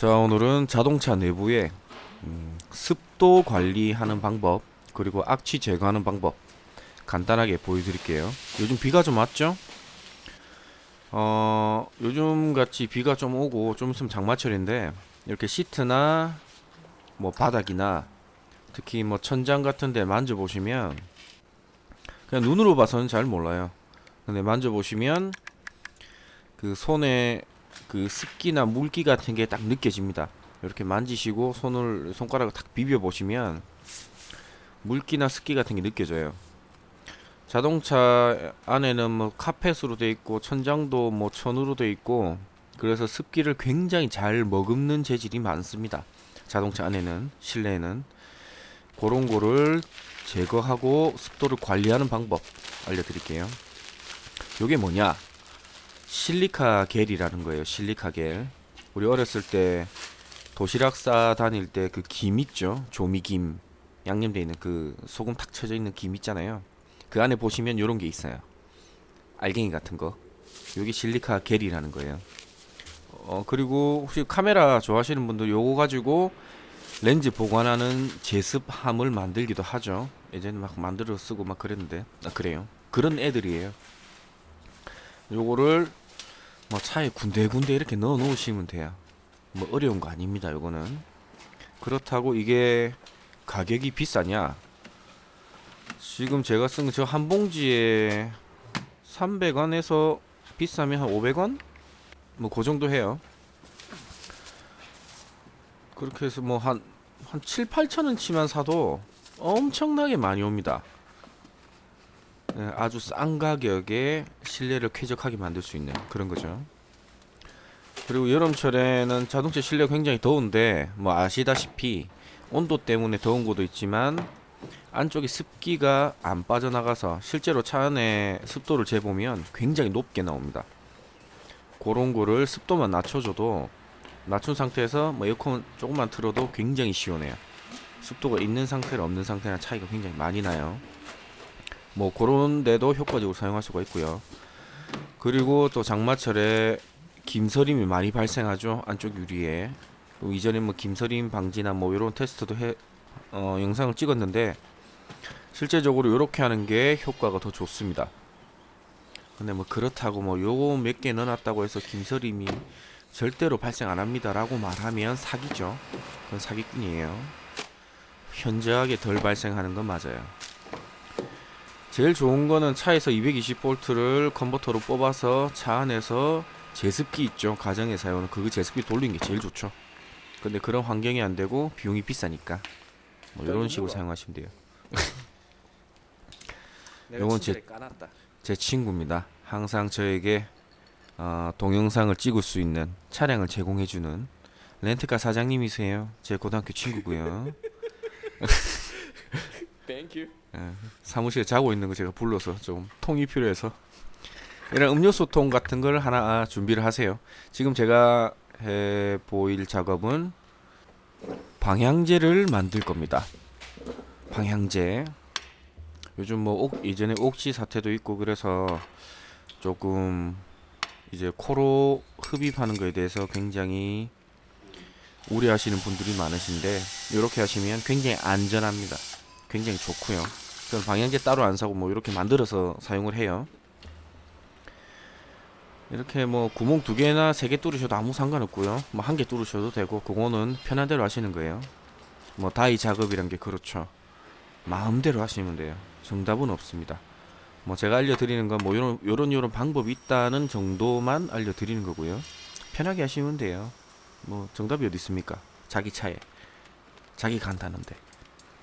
자 오늘은 자동차 내부에 음, 습도 관리하는 방법 그리고 악취 제거하는 방법 간단하게 보여드릴게요. 요즘 비가 좀 왔죠? 어 요즘 같이 비가 좀 오고 좀 있으면 장마철인데 이렇게 시트나 뭐 바닥이나 특히 뭐 천장 같은데 만져보시면 그냥 눈으로 봐서는 잘 몰라요. 근데 만져보시면 그 손에 그 습기나 물기 같은 게 딱 느껴집니다. 이렇게 만지시고 손을 손가락을 탁 비벼 보시면 물기나 습기 같은 게 느껴져요. 자동차 안에는 뭐 카펫으로 돼 있고 천장도 뭐 천으로 돼 있고 그래서 습기를 굉장히 잘 머금는 재질이 많습니다. 자동차 안에는 실내에는 그런 거를 제거하고 습도를 관리하는 방법 알려드릴게요. 요게 뭐냐? 실리카 겔이라는 거예요. 실리카 겔. 우리 어렸을 때 도시락 싸 다닐 때 그 김 있죠? 조미김 양념돼 있는 그 소금 탁 쳐져 있는 김 있잖아요. 그 안에 보시면 요런 게 있어요. 알갱이 같은 거. 요게 실리카 겔이라는 거예요. 어 그리고 혹시 카메라 좋아하시는 분들 요거 가지고 렌즈 보관하는 제습함을 만들기도 하죠. 예전에 막 만들어 쓰고 막 그랬는데 아 그래요. 그런 애들이에요. 요거를 뭐 차에 군데군데 이렇게 넣어 놓으시면 돼요. 뭐 어려운 거 아닙니다. 요거는 그렇다고 이게 가격이 비싸냐? 지금 제가 쓴 저 한 봉지에 300원에서 비싸면 한 500원? 뭐 그 정도 해요. 그렇게 해서 뭐 한 한 7, 8천 원치만 사도 엄청나게 많이 옵니다. 예, 아주 싼 가격에 실내를 쾌적하게 만들 수 있는 그런 거죠. 그리고 여름철에는 자동차 실내 가 굉장히 더운데 뭐 아시다시피 온도 때문에 더운 곳도 있지만 안쪽에 습기가 안 빠져나가서 실제로 차 안에 습도를 재보면 굉장히 높게 나옵니다. 그런 거를 습도만 낮춰줘도 낮춘 상태에서 뭐 에어컨 조금만 틀어도 굉장히 시원해요. 습도가 있는 상태랑 없는 상태랑 차이가 굉장히 많이 나요. 뭐 그런 데도 효과적으로 사용할 수가 있고요. 그리고 또 장마철에 김서림이 많이 발생하죠 안쪽 유리에. 또 이전에 뭐 김서림 방지나 뭐 이런 테스트도 해 어, 영상을 찍었는데 실제적으로 이렇게 하는 게 효과가 더 좋습니다. 근데 뭐 그렇다고 뭐 요거 몇 개 넣어놨다고 해서 김서림이 절대로 발생 안 합니다라고 말하면 사기죠. 그건 사기꾼이에요. 현저하게 덜 발생하는 건 맞아요. 제일 좋은 거는 차에서 220볼트를 컨버터로 뽑아서 차 안에서 제습기 있죠. 가정에 사용하는 그 제습기 돌리는 게 제일 좋죠. 근데 그런 환경이 안 되고 비용이 비싸니까 뭐 이런 식으로 사용하시면 돼요. 요건 제-. 제 친구입니다. 항상 저에게 어, 동영상을 찍을 수 있는 차량을 제공해주는 렌트카 사장님이세요. 제 고등학교 친구고요. 땡큐. 사무실에 자고 있는 거 제가 불러서 좀 통이 필요해서 이런 음료수 통 같은 걸 하나 준비를 하세요. 지금 제가 해 보일 작업은 방향제를 만들 겁니다. 방향제. 요즘 뭐 옥, 이전에 옥시 사태도 있고 그래서 조금 이제 코로 흡입하는 거에 대해서 굉장히 우려하시는 분들이 많으신데 이렇게 하시면 굉장히 안전합니다. 굉장히 좋고요. 저는 방향제 따로 안 사고 뭐 이렇게 만들어서 사용을 해요. 이렇게 뭐 구멍 두 개나 세 개 뚫으셔도 아무 상관없고요. 뭐 한 개 뚫으셔도 되고 그거는 편한 대로 하시는 거예요. 뭐 다이 작업이란 게 그렇죠. 마음대로 하시면 돼요. 정답은 없습니다. 뭐 제가 알려드리는 건 뭐 요런 요런 요런 방법이 있다는 정도만 알려드리는 거고요. 편하게 하시면 돼요. 뭐 정답이 어디 있습니까? 자기 차에 자기 간다는데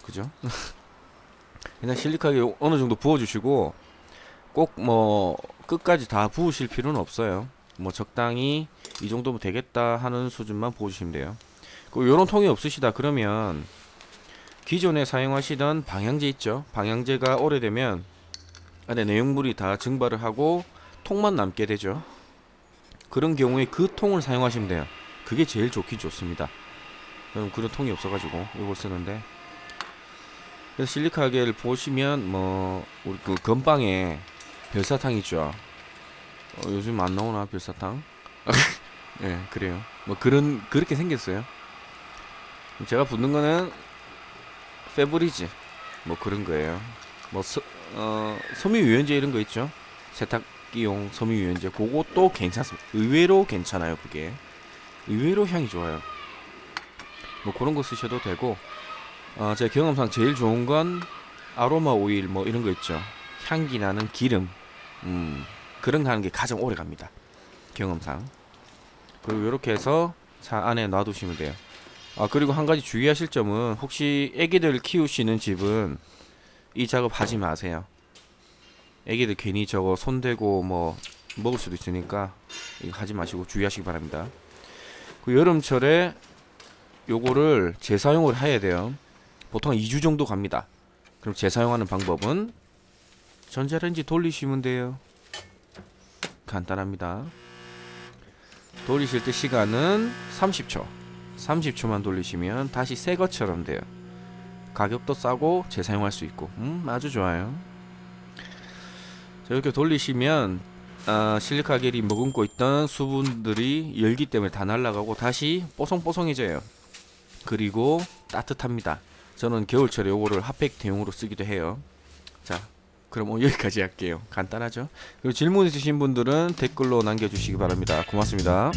그죠? 그냥 실리카게 어느 정도 부어주시고 꼭 뭐 끝까지 다 부으실 필요는 없어요. 뭐 적당히 이 정도면 되겠다 하는 수준만 부어주시면 돼요. 그 요런 통이 없으시다 그러면 기존에 사용하시던 방향제 있죠. 방향제가 오래되면 안에 내용물이 다 증발을 하고 통만 남게 되죠. 그런 경우에 그 통을 사용하시면 돼요. 그게 제일 좋긴 좋습니다. 저는 그런 통이 없어가지고 이걸 쓰는데 그래서 실리카겔 보시면 뭐 우리 그 건빵에 별사탕 있죠. 어, 요즘 안 나오나 별사탕? 예, 그래요. 뭐 그런 그렇게 생겼어요. 제가 붙는 거는 페브리즈 뭐 그런 거예요. 뭐 서, 어, 섬유 유연제 이런 거 있죠. 세탁기용 섬유 유연제 그것도 괜찮습니다. 의외로 괜찮아요. 그게 의외로 향이 좋아요. 뭐 그런 거 쓰셔도 되고 어, 제 경험상 제일 좋은 건 아로마 오일 뭐 이런 거 있죠. 향기 나는 기름 음, 그런 거 하는 게 가장 오래 갑니다. 경험상. 그리고 이렇게 해서 차 안에 놔두시면 돼요. 아 그리고 한 가지 주의하실 점은 혹시 애기들 키우시는 집은 이 작업 하지 마세요. 애기들 괜히 저거 손대고 뭐 먹을 수도 있으니까 이거 하지 마시고 주의하시기 바랍니다. 그 여름철에 요거를 재사용을 해야 돼요. 보통 한 2주 정도 갑니다. 그럼 재사용하는 방법은 전자레인지 돌리시면 돼요. 간단합니다. 돌리실 때 시간은 30초. 30초만 돌리시면 다시 새 것처럼 돼요. 가격도 싸고 재사용할 수 있고, 음, 아주 좋아요. 자, 이렇게 돌리시면 아, 실리카 겔이 머금고 있던 수분들이 열기 때문에 다 날아가고 다시 뽀송뽀송해져요. 그리고 따뜻합니다. 저는 겨울철에 요거를 핫팩 대용으로 쓰기도 해요. 자, 그럼 여기까지 할게요. 간단하죠? 그리고 질문 있으신 분들은 댓글로 남겨주시기 바랍니다. 고맙습니다.